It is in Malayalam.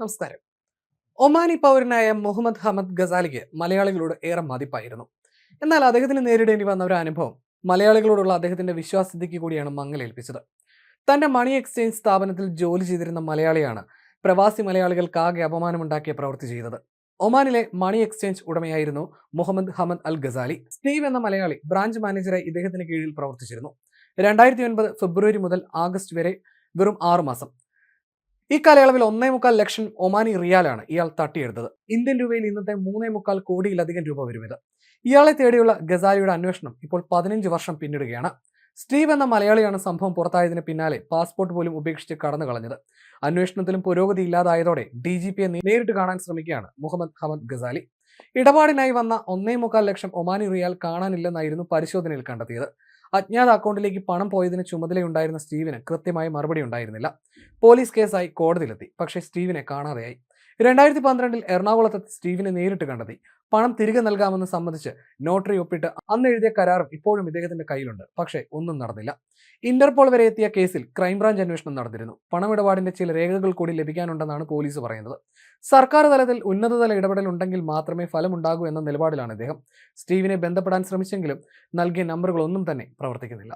നമസ്കാരം. ഒമാനി പൗരനായ മുഹമ്മദ് ഹമദ് ഗസാലിക്ക് മലയാളികളോട് ഏറെ മതിപ്പായിരുന്നു. എന്നാൽ അദ്ദേഹത്തിന് നേരിടേണ്ടി വന്ന ഒരു അനുഭവം മലയാളികളോടുള്ള അദ്ദേഹത്തിന്റെ വിശ്വാസ്യതയ്ക്ക് കൂടിയാണ് മങ്ങലേൽപ്പിച്ചത്. തന്റെ മണി എക്സ്ചേഞ്ച് സ്ഥാപനത്തിൽ ജോലി ചെയ്തിരുന്ന മലയാളിയാണ് പ്രവാസി മലയാളികൾക്കാകെ അപമാനമുണ്ടാക്കിയ പ്രവൃത്തി ചെയ്തത്. ഒമാനിലെ money exchange ഉടമയായിരുന്നു Muhammad Hamad Al Ghazali. Steve എന്ന മലയാളി ബ്രാഞ്ച് മാനേജറായി ഇദ്ദേഹത്തിന് കീഴിൽ പ്രവർത്തിച്ചിരുന്നു. രണ്ടായിരത്തി ഒൻപത് ഫെബ്രുവരി മുതൽ ആഗസ്റ്റ് വരെ വെറും ആറു മാസം. ഈ കാലയളവിൽ ഒന്നേ മുക്കാൽ ലക്ഷം ഒമാനി റിയാലാണ് ഇയാൾ തട്ടിയെടുത്തത്. ഇന്ത്യൻ രൂപയിൽ ഇന്നത്തെ മൂന്നേ മുക്കാൽ കോടിയിലധികം രൂപ വരും ഇത് ഇയാളെ തേടിയുള്ള ഗസാലിയുടെ അന്വേഷണം ഇപ്പോൾ പതിനഞ്ച് വർഷം പിന്നിടുകയാണ്. സ്റ്റീവ് എന്ന മലയാളിയാണ് സംഭവം പുറത്തായതിന് പിന്നാലെ പാസ്പോർട്ട് പോലും ഉപേക്ഷിച്ച് കടന്നു കളഞ്ഞത്. അന്വേഷണത്തിലും പുരോഗതി ഇല്ലാതായതോടെ ഡി ജി പിയെ നേരിട്ട് കാണാൻ ശ്രമിക്കുകയാണ് മുഹമ്മദ് ഹമദ് ഗസാലി. ഇടപാടിനായി വന്ന ഒന്നേ മുക്കാൽ ലക്ഷം ഒമാനി റിയാൽ കാണാനില്ലെന്നായിരുന്നു പരിശോധനയിൽ കണ്ടെത്തിയത്. അജ്ഞാത അക്കൗണ്ടിലേക്ക് പണം പോയതിന് ചുമതലയുണ്ടായിരുന്ന സ്റ്റീവിന് കൃത്യമായ മറുപടി ഉണ്ടായിരുന്നില്ല. പോലീസ് കേസായി കോടതിയിലെത്തി. പക്ഷേ സ്റ്റീവിനെ കാണാതെയായി. രണ്ടായിരത്തി പന്ത്രണ്ടിൽ എറണാകുളത്ത് സ്റ്റീവിനെ നേരിട്ട് കണ്ടെത്തി. പണം തിരികെ നൽകാമെന്ന് സംബന്ധിച്ച് നോട്ടറി ഒപ്പിട്ട് അന്ന് എഴുതിയ കരാറും ഇപ്പോഴും ഇദ്ദേഹത്തിന്റെ കയ്യിലുണ്ട്. പക്ഷേ ഒന്നും നടന്നില്ല. ഇന്റർപോൾ വരെ എത്തിയ കേസിൽ ക്രൈംബ്രാഞ്ച് അന്വേഷണം നടന്നിരുന്നു. പണമിടപാടിന്റെ ചില രേഖകൾ കൂടി ലഭിക്കാനുണ്ടെന്നാണ് പോലീസ് പറയുന്നത്. സർക്കാർ തലത്തിൽ ഉന്നതതല ഇടപെടൽ ഉണ്ടെങ്കിൽ മാത്രമേ ഫലമുണ്ടാകൂ എന്ന നിലപാടിലാണ് ഇദ്ദേഹം. സ്റ്റീവിനെ ബന്ധപ്പെടാൻ ശ്രമിച്ചെങ്കിലും നൽകിയ നമ്പറുകളൊന്നും തന്നെ പ്രവർത്തിക്കുന്നില്ല.